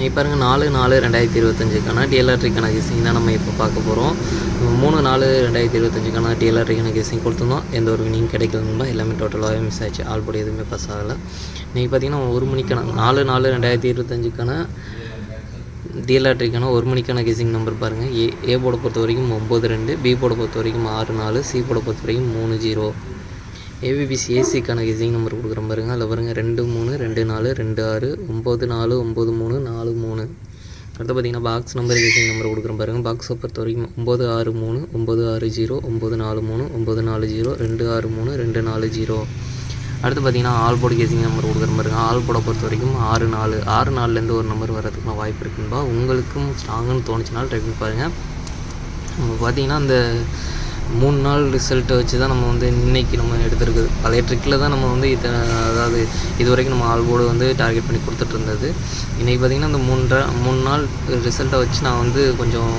நீ பாருங்கள் நாலு நாலு ரெண்டாயிரத்தி இருபத்தஞ்சுக்கான டிஎல்ஆர்டிக்கான கேசிங் தான் நம்ம இப்போ பார்க்க போகிறோம் மூணு நாலு ரெண்டாயிரத்தி இருபத்தஞ்சுக்கான டிஎல்ஆர்டிக்கான கேசிங் கொடுத்துருந்தோம். எந்த ஒரு வினியும் கிடைக்கலன்னா எல்லாமே டோட்டலாகவே மிஸ் ஆச்சு. ஆல்படி எதுவுமே பாஸ் ஆகலை. இன்றைக்கி பார்த்தீங்கன்னா ஒரு மணிக்கான நாலு நாலு ரெண்டாயிரத்தி இருபத்தஞ்சுக்கான டிஎல்ஆர்டிக்கான ஒரு மணிக்கான கேசிங் நம்பர் பாருங்கள் ஏ ஏ போட பொறுத்த வரைக்கும் ஒம்பது ரெண்டு பி போட பொறுத்த வரைக்கும் ஆறு நாலு சி போட பொறுத்த வரைக்கும் மூணு ஜீரோ ஏபிபிசி ஏசிக்கான கேசிங் நம்பர் கொடுக்குற பாருங்க. அதில் பாருங்கள் ரெண்டு மூணு ரெண்டு நாலு ரெண்டு ஆறு ஒம்பது நாலு ஒம்பது மூணு நாலு மூணு. அடுத்து பார்த்தீங்கன்னா பாக்ஸ் நம்பர் கேசிங் நம்பர் கொடுக்குற பாருங்கள் பாக்ஸை பொறுத்த வரைக்கும் ஒம்பது ஆறு மூணு ஒம்பது ஆறு ஜீரோ ஒம்பது நாலு மூணு ஒம்பது நாலு ஜீரோ ரெண்டு ஆறு மூணு ரெண்டு நாலு ஜீரோ. அடுத்து பார்த்தீங்கன்னா ஆல்போர்டு கேசிங் நம்பர் கொடுக்குற பாருங்க. ஆல்போர்டை பொறுத்த வரைக்கும் ஆறு நாலு ஆறு நாலுலேருந்து ஒரு நம்பர் வரதுக்கான வாய்ப்பு இருக்குன்பா. உங்களுக்கும் ஸ்ட்ராங்குன்னு தோணுச்சுனாலும் ட்ரை பண்ணி பாருங்கள் பார்த்தீங்கன்னா அந்த மூணு நாள் ரிசல்ட்டை வச்சு தான் நம்ம வந்து இன்றைக்கி நம்ம எடுத்துருக்குது. பழைய ட்ரிக்கில் தான் நம்ம வந்து இத்தனை அதாவது இது வரைக்கும் நம்ம ஆல்போர்டு வந்து டார்கெட் பண்ணி கொடுத்துட்டு இருந்தது. இன்றைக்கி பார்த்திங்கன்னா அந்த மூன்றரை மூணு நாள் ரிசல்ட்டை வச்சு நான் வந்து கொஞ்சம்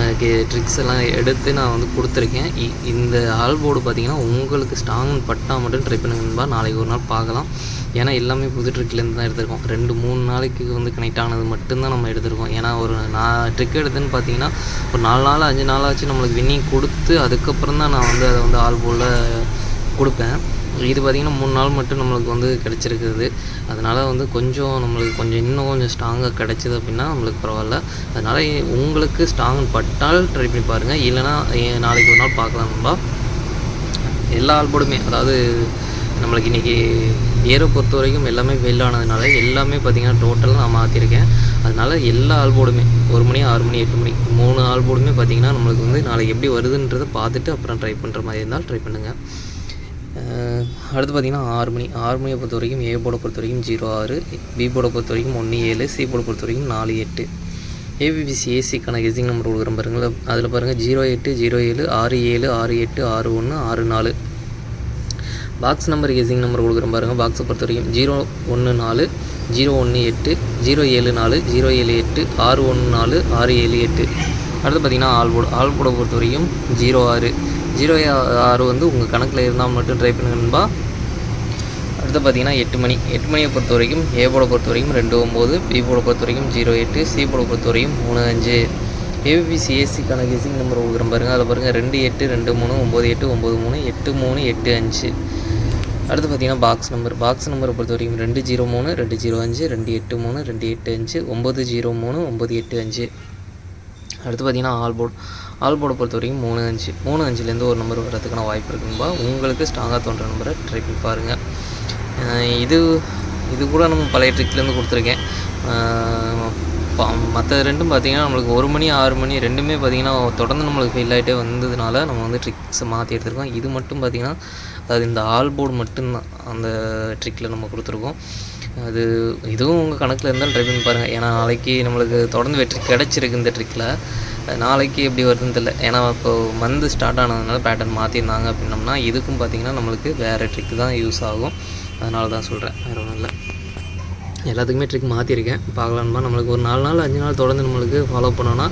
ட்ரிக்ஸ் எல்லாம் எடுத்து நான் வந்து கொடுத்துருக்கேன். இ- இந்த ஆல் போர்டு பார்த்திங்கன்னா உங்களுக்கு ஸ்ட்ராங் பட்டால் மட்டும் ட்ரை பண்ணுங்கன்பா நாளைக்கு ஒரு நாள் பார்க்கலாம். ஏன்னா எல்லாமே புது ட்ரிக்லேருந்து தான் எடுத்திருக்கோம். ரெண்டு மூணு நாளைக்கு வந்து கனெக்ட் ஆனது மட்டும்தான் நம்ம எடுத்திருக்கோம். ஏன்னா ஒரு நான் ட்ரிக் எடுத்துன்னு பார்த்தீங்கன்னா ஒரு நாலு நாள் அஞ்சு நாளாச்சு நம்மளுக்கு வின்னிங் கொடுத்து அதுக்கப்புறம் தான் நான் வந்து அதை வந்து ஆல் கொடுப்பேன். இது பார்த்திங்கன்னா மூணு நாள் மட்டும் நம்மளுக்கு வந்து கிடச்சிருக்குது. அதனால் வந்து கொஞ்சம் நம்மளுக்கு கொஞ்சம் இன்னும் கொஞ்சம் ஸ்ட்ராங்காக கிடச்சிது அப்படின்னா நம்மளுக்கு பரவாயில்ல. அதனால் உங்களுக்கு ஸ்ட்ராங் பட்டால் ட்ரை பண்ணி பாருங்கள் இல்லைனா நாளைக்கு ஒரு நாள் பார்க்கலாம் நண்பா. எல்லா ஆல்போர்டுமே அதாவது நம்மளுக்கு இன்றைக்கி ஏரை பொறுத்த வரைக்கும் எல்லாமே ஃபெயில் ஆனதுனால எல்லாமே பார்த்திங்கன்னா டோட்டலாக நான் மாற்றிருக்கேன் அதனால் எல்லா ஆல்போர்டுமே ஒரு மணி ஆறு மணி எட்டு மணி மூணு ஆல்போர்டுமே பார்த்திங்கன்னா நம்மளுக்கு வந்து நாளைக்கு எப்படி வருதுன்றதை பார்த்துட்டு அப்புறம் ட்ரை பண்ணுற மாதிரி இருந்தால் ட்ரை பண்ணுங்கள் அடுத்து பார்த்திங்கன்னா ஆறு மணி ஆறு மணியை பொறுத்த வரைக்கும் ஏ போர்டை பொறுத்த வரைக்கும் ஜீரோ ஆறு பி போர்டை பொறுத்த வரைக்கும் ஒன்று ஏழு சி போர்டை பொறுத்த வரைக்கும் நாலு எட்டு. ஏபிபிசி ஏசிக்கான கெஸிங் நம்பர் கொடுக்குறேன் பாருங்கள் அதில் பாருங்கள் ஜீரோ எட்டு ஜீரோ ஏழு ஆறு ஏழு ஆறு எட்டு ஆறு ஒன்று ஆறு நாலு. பாக்ஸ் நம்பர் கெஸிங் நம்பர் கொடுக்குறேன் பாருங்கள் பாக்ஸை பொறுத்த வரைக்கும். ஜீரோ ஒன்று நாலு ஜீரோ ஒன்று எட்டு ஜீரோ ஏழு நாலு ஜீரோ ஏழு எட்டு ஆறு ஒன்று நாலு ஆறு ஏழு எட்டு. அடுத்து பார்த்தீங்கன்னா ஆல்போர்டு ஆல்போர்டை பொறுத்த வரைக்கும் ஜீரோ ஆறு. ஜீரோ ஆறு வந்து உங்கள் கணக்கில் இருந்தால் மட்டும் ட்ரை பண்ணுங்கன்பா அடுத்து பார்த்தீங்கன்னா எட்டு மணி. எட்டு மணியை பொறுத்த வரைக்கும் ஏ போட பொறுத்த வரைக்கும் ரெண்டு ஒம்பது பி போட பொறுத்த வரைக்கும் ஜீரோ எட்டு சி போட பொறுத்த வரைக்கும் மூணு அஞ்சு. ஏபிபிசி கணக்கு ஏசிங் நம்பர் கொடுக்குறேன் பாருங்கள் அதை பாருங்கள் ரெண்டு எட்டு ரெண்டு மூணு ஒம்பது எட்டு ஒம்பது மூணு எட்டு மூணு எட்டு அஞ்சு. அடுத்து பார்த்தீங்கன்னா பாக்ஸ் நம்பர் பாக்ஸ் நம்பரை பொறுத்த வரைக்கும் ரெண்டு ஜீரோ மூணு ரெண்டு ஜீரோ அஞ்சு ரெண்டு எட்டு மூணு ரெண்டு எட்டு அஞ்சு ஒம்பது ஜீரோ மூணு ஒம்பது எட்டு அஞ்சு. அடுத்து பார்த்தீங்கன்னா ஆல்போர்ட். ஆல்போர்டை பொறுத்த வரைக்கும் மூணு அஞ்சு மூணு அஞ்சுலேருந்து ஒரு நம்பர் வர்றதுக்கான வாய்ப்பு இருக்குன்பா உங்களுக்கு ஸ்ட்ராங்காக தோன்ற நம்பரை ட்ரை பண்ணி பாருங்கள் இது இது கூட நம்ம பழைய ட்ரிக்லேருந்து கொடுத்துருக்கேன். மற்ற ரெண்டும் பார்த்தீங்கன்னா நம்மளுக்கு ஒரு மணி ஆறு மணி ரெண்டுமே பார்த்தீங்கன்னா தொடர்ந்து நம்மளுக்கு ஃபெயில் ஆகிட்டே வந்ததுனால நம்ம வந்து ட்ரிக்ஸை மாற்றி எடுத்துருக்கோம். இது மட்டும் பார்த்தீங்கன்னா அதாவது இந்த ஆல் போர்டு மட்டும்தான் அந்த ட்ரிக்கில் நம்ம கொடுத்துருக்கோம். அது இதுவும் உங்கள் கணக்கில் இருந்தாலும் ட்ரை பண்ணி பாருங்கள் ஏன்னா நாளைக்கு நம்மளுக்கு தொடர்ந்து வெற்றி கிடச்சிருக்கு இந்த ட்ரிக்கில் நாளைக்கு எப்படி வருதுன்னு தெரியல. ஏன்னா இப்போ மந்த் ஸ்டார்ட் ஆனதுனால பேட்டர்ன் மாற்றிருந்தாங்க அப்படின்னம்னா இதுக்கும் பார்த்தீங்கன்னா நம்மளுக்கு வேறு ட்ரிக்கு தான் யூஸ் ஆகும். அதனால தான் சொல்கிறேன் வேறு ஒன்றும் இல்லை. எல்லாத்துக்குமே ட்ரிக் மாற்றிருக்கேன் பார்க்கலான்பா நம்மளுக்கு ஒரு நாலு நாள் அஞ்சு நாள் தொடர்ந்து நம்மளுக்கு ஃபாலோ பண்ணோன்னா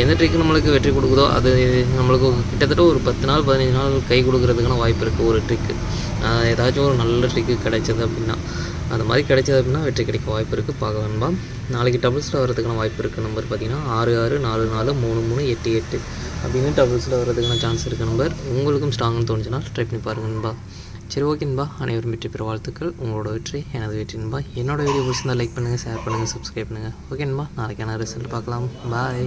எந்த ட்ரிக் நம்மளுக்கு வெற்றி கொடுக்குதோ அது நம்மளுக்கு கிட்டத்தட்ட ஒரு பத்து நாள் பதினஞ்சு நாள் கை கொடுக்குறதுக்கான வாய்ப்பு இருக்குது ஒரு ட்ரிக்கு ஏதாச்சும் ஒரு நல்ல ட்ரிக்கு கிடைச்சது அப்படின்னா அந்த மாதிரி கிடைச்சது அப்படின்னா வெற்றி கிடைக்க வாய்ப்பு இருக்குது பார்க்க வேணுமா நாளைக்கு டபுள்ஸில் வரதுக்கான வாய்ப்பு இருக்குது நம்பர் பார்த்தீங்கன்னா ஆறு ஆறு நாலு நாலு மூணு மூணு எட்டு எட்டு அப்படின்னு டபுள்ஸில் வரதுக்கான சான்ஸ் இருக்குது நம்பர் உங்களுக்கும் ஸ்ட்ராங்னு தோணுச்சுன்னா ட்ரை பண்ணி பாருங்கன்பா சரி ஓகேன்பா அனைவரும் வெற்றி பெற வாழ்த்துக்கள். உங்களோட வெற்றி எனது வெற்றின்பா என்னோட வீடியோ பிடிச்சிருந்தால் லைக் பண்ணுங்கள் ஷேர் பண்ணுங்கள் சப்ஸ்கிரைப் பண்ணுங்கள் ஓகேன்பா நாளைக்கான ரிசல்ட் பார்க்கலாம். பாய்